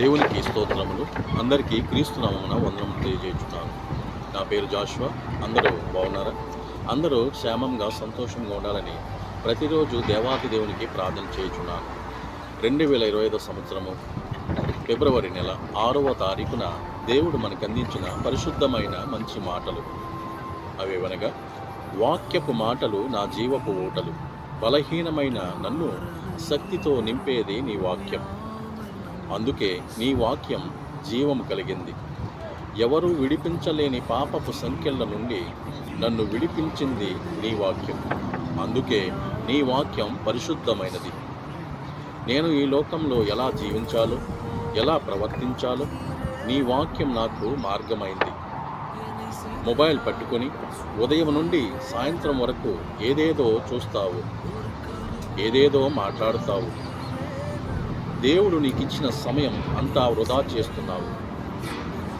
దేవునికి స్తోత్రములు. అందరికీ క్రీస్తునామమున వందనం తెలియజేస్తున్నాను నా పేరు జాషువా. అందరూ బాగున్నారా? అందరూ క్షేమంగా సంతోషంగా ఉండాలని ప్రతిరోజు దేవాతి దేవునికి ప్రార్థన చేయుచున్నాను. రెండు వేల ఇరవై ఐదో సంవత్సరము ఫిబ్రవరి నెల ఆరవ తారీఖున దేవుడు మనకు అందించిన పరిశుద్ధమైన మంచి మాటలు. అవేవనగా వాక్యపు మాటలు నా జీవపు ఓటలు బలహీనమైన నన్ను శక్తితో నింపేది నీ వాక్యం. అందుకే నీ వాక్యం జీవము కలిగింది. ఎవరూ విడిపించలేని పాపపు సంఖ్యల నుండి నన్ను విడిపించింది నీ వాక్యం. అందుకే నీ వాక్యం పరిశుద్ధమైనది. నేను ఈ లోకంలో ఎలా జీవించాలో ఎలా ప్రవర్తించాలో నీ వాక్యం నాకు మార్గమైంది. మొబైల్ పట్టుకొని ఉదయం నుండి సాయంత్రం వరకు ఏదేదో చూస్తావు ఏదేదో మాట్లాడుతావు. దేవుడు నీకు ఇచ్చిన సమయం అంతా వృధా చేస్తున్నావు.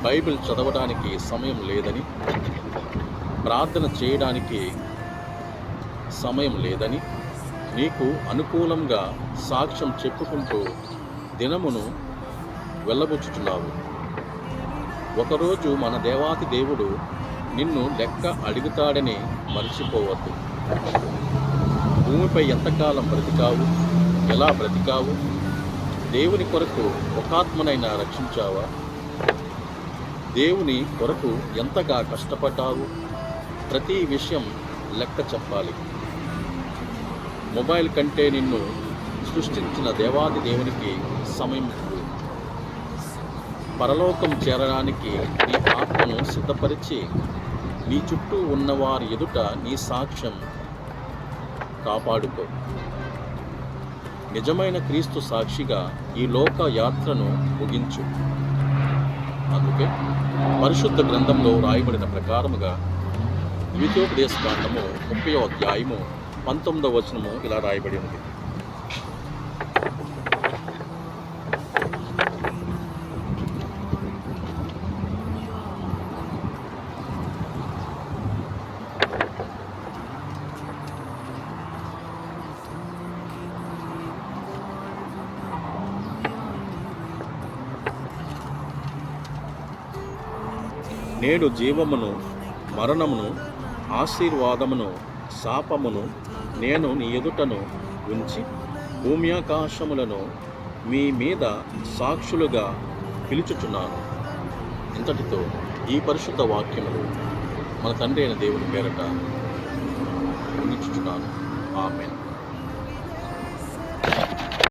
బైబిల్ చదవడానికి సమయం లేదని ప్రార్థన చేయడానికి సమయం లేదని నీకు అనుకూలంగా సాక్ష్యం చెప్పుకుంటూ దినమును వెళ్ళబుచ్చుచున్నావు. ఒకరోజు మన దేవాతి దేవుడు నిన్ను లెక్క అడుగుతాడని మర్చిపోవద్దు. భూమిపై ఎంతకాలం బ్రతికావు? ఎలా బ్రతికావు? దేవుని కొరకు ఒకాత్మనైనా రక్షించావా? దేవుని కొరకు ఎంతగా కష్టపడ్డావు? ప్రతి విషయం లెక్క చెప్పాలి. మొబైల్ కంటే నిన్ను సృష్టించిన దేవాది దేవునికి సమయం పరలోకం చేరడానికి నీ ఆత్మను సిద్ధపరిచి నీ చుట్టూ ఉన్నవారి ఎదుట నీ సాక్ష్యం కాపాడుకో. నిజమైన క్రీస్తు సాక్షిగా ఈ లోక యాత్రను ముగించు. అందుకే పరిశుద్ధ గ్రంథంలో రాయబడిన ప్రకారముగా ద్వితోపదేశ కాండము ముప్పై అధ్యాయము పంతొమ్మిదవ వచనము ఇలా రాయబడి ఉంది. నేడు జీవమును మరణమును ఆశీర్వాదమును శాపమును నేను నీ ఎదుటను ఉంచి భూమ్యాకాశములను మీ మీద సాక్షులుగా పిలుచుచున్నాను. ఇంతటితో ఈ పరిశుద్ధ వాక్యములు మన తండ్రి అయిన దేవుని పేరట ముగించుచున్నాను. ఆమెను.